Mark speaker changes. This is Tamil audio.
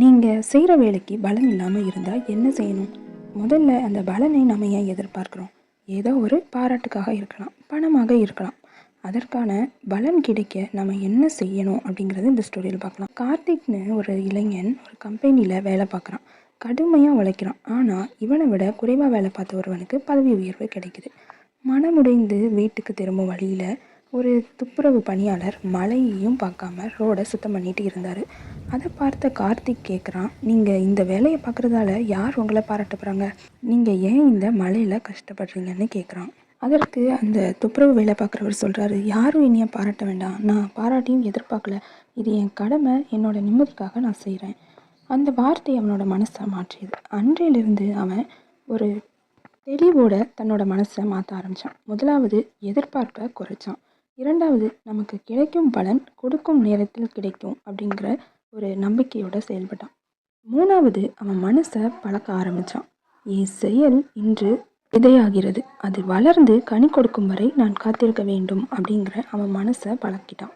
Speaker 1: நீங்கள் செய்கிற வேலைக்கு பலன் இல்லாமல் இருந்தால் என்ன செய்யணும்? முதல்ல அந்த பலனை நம்ம ஏன் எதிர்பார்க்குறோம்? ஏதோ ஒரு பாராட்டுக்காக இருக்கலாம் பணமாக இருக்கலாம். அதற்கான பலன் கிடைக்க நம்ம என்ன செய்யணும் அப்படிங்கிறது இந்த ஸ்டோரியில் பார்க்கலாம். கார்த்திக்னு ஒரு இளைஞன் ஒரு கம்பெனியில் வேலை பார்க்குறான். கடுமையாக உழைக்கிறான். ஆனால் இவனை விட குறைவாக வேலை பார்த்த ஒருவனுக்கு பதவி உயர்வு கிடைக்குது. மனமுடைந்து வீட்டுக்கு திரும்பும் வழியில் ஒரு துப்புரவு பணியாளர் மழையையும் பார்க்காம ரோடை சுத்தம் பண்ணிட்டு இருந்தார். அதை பார்த்த கார்த்திக் கேட்குறான் நீங்கள் இந்த வேலையை பார்க்குறதால யார் உங்களை பாராட்ட போகிறாங்க நீங்கள் ஏன் இந்த மழையில் கஷ்டப்படுறீங்கன்னு கேட்குறான் அதற்கு அந்த துப்புரவு வேலை பார்க்குறவர் சொல்கிறாரு யாரும் என்னைய பாராட்ட வேண்டாம். நான் பாராட்டியும் எதிர்பார்க்கல இது என் கடமை. என்னோட நிம்மதிக்காக நான் செய்கிறேன் அந்த வார்த்தை அவனோட மனசை மாற்றியது. அன்றையிலிருந்து அவன் ஒரு தெளிவோட தன்னோட மனசை மாற்ற ஆரம்பித்தான் முதலாவது எதிர்பார்ப்பை குறைச்சான். இரண்டாவது நமக்கு கிடைக்கும் பலன் கொடுக்கும் நேரத்தில் கிடைக்கும் அப்படிங்கிற ஒரு நம்பிக்கையோடு செயல்பட்டான். மூணாவது அவன் மனசை பழக்க ஆரம்பித்தான் என் செயல் இன்று விதையாகிறது. அது வளர்ந்து கனி கொடுக்கும் வரை நான் காத்திருக்க வேண்டும் அப்படிங்கிற அவன் மனசை பழக்கிட்டான்.